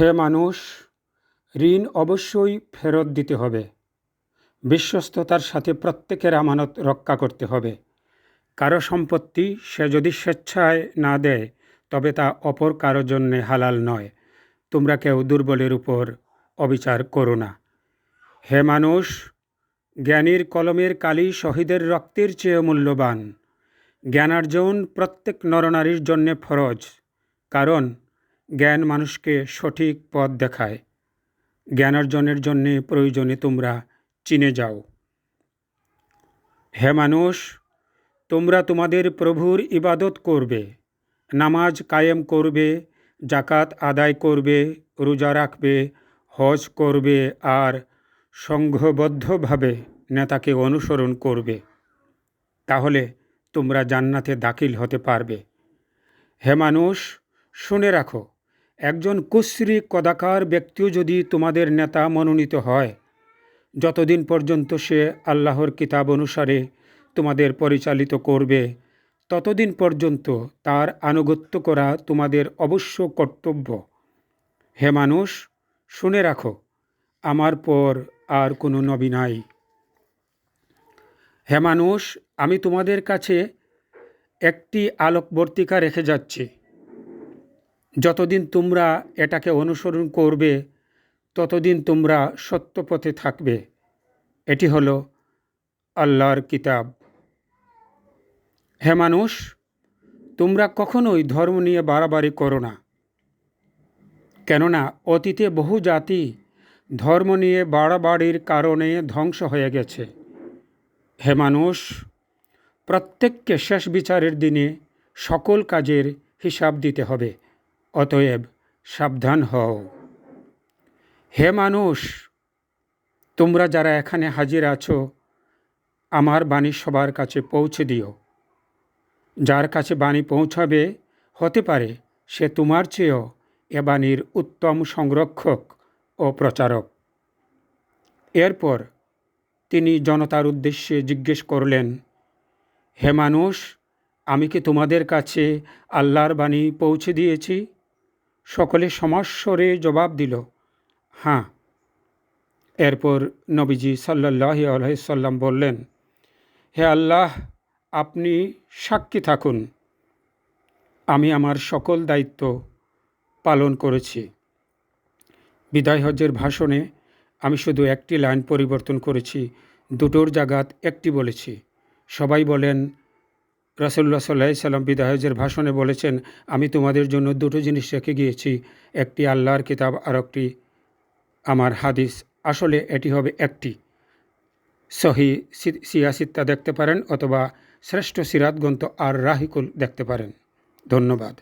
হে মানুষ, ঋণ অবশ্যই ফেরত দিতে হবে। বিশ্বস্ততার সাথে প্রত্যেকের আমানত রক্ষা করতে হবে। কারও সম্পত্তি সে যদি স্বেচ্ছায় না দেয়, তবে তা অপর কারও জন্যে হালাল নয়। তোমরা কেউ দুর্বলের উপর অবিচার করো না। হে মানুষ, জ্ঞানীর কলমের কালি শহীদের রক্তের চেয়ে মূল্যবান। জ্ঞানার্জন প্রত্যেক নরনারীর জন্যে ফরজ। কারণ জ্ঞান মানুষকে সঠিক পথ দেখায়। জ্ঞানার্জনের জন্যে প্রয়োজনে তোমরা চিনে যাও। হে মানুষ, তোমরা তোমাদের প্রভুর ইবাদত করবে, নামাজ কায়েম করবে জাকাত আদায় করবে, রোজা রাখবে, হজ করবে আর সংঘবদ্ধভাবে নেতাকে অনুসরণ করবে। তাহলে তোমরা জান্নাতে দাখিল হতে পারবে। হে মানুষ, শুনে রাখো একজন কুশ্রী কদাকার ব্যক্তিও যদি তোমাদের নেতা মনোনীত হয়, যতদিন পর্যন্ত সে আল্লাহর কিতাব অনুসারে তোমাদের পরিচালিত করবে, ততদিন পর্যন্ত তার আনুগত্য করা তোমাদের অবশ্য কর্তব্য। হে মানুষ, শুনে রাখো, আমার পর আর কোনো নবী নাই। হে মানুষ, আমি তোমাদের কাছে একটি আলোকবর্তিকা রেখে যাচ্ছি। যতদিন তোমরা এটাকে অনুসরণ করবে, ততদিন তোমরা সত্য পথে থাকবে। এটি হলো আল্লাহর কিতাব। হে মানুষ, তোমরা কখনোই ধর্ম নিয়ে বাড়াবাড়ি করো না। কেননা অতীতে বহু জাতি ধর্ম নিয়ে বাড়াবাড়ির কারণে ধ্বংস হয়ে গেছে। হে মানুষ, প্রত্যেককে শেষ বিচারের দিনে সকল কাজের হিসাব দিতে হবে। অতএব সাবধান হও। হে মানুষ, তোমরা যারা এখানে হাজির আছো, আমার বাণী সবার কাছে পৌঁছে দিও। যার কাছে বাণী পৌঁছাবে, হতে পারে সে তোমার চেয়েও এ বাণীর উত্তম সংরক্ষক ও প্রচারক। এরপর তিনি জনতার উদ্দেশ্যে জিজ্ঞেস করলেন, হে মানুষ, আমি কি তোমাদের কাছে আল্লাহর বাণী পৌঁছে দিয়েছি? সকলে সমাস্বরে জবাব দিল হ্যাঁ এরপর নবীজি সাল্লাহ আলহিসাল্লাম বললেন, হে আল্লাহ, আপনি সাক্ষী থাকুন। আমি আমার সকল দায়িত্ব পালন করেছি। বিদায় হজ্জের ভাষণে আমি শুধু একটি লাইন পরিবর্তন করেছি, দুটোর জাগাত একটি বলেছি। সবাই বলেন রাসুল্লাহ সাল্লাহ সাল্লাম বিদাহজের ভাষণে বলেছেন, আমি তোমাদের জন্য দুটো জিনিস রেখে গিয়েছি, একটি আল্লাহর কিতাব আর একটি আমার হাদিস। আসলে এটি হবে একটি। সহি সিয়াসিত্তা দেখতে পারেন অথবা শ্রেষ্ঠ সিরাত গ্রন্থ আর রাহিকুল দেখতে পারেন। ধন্যবাদ।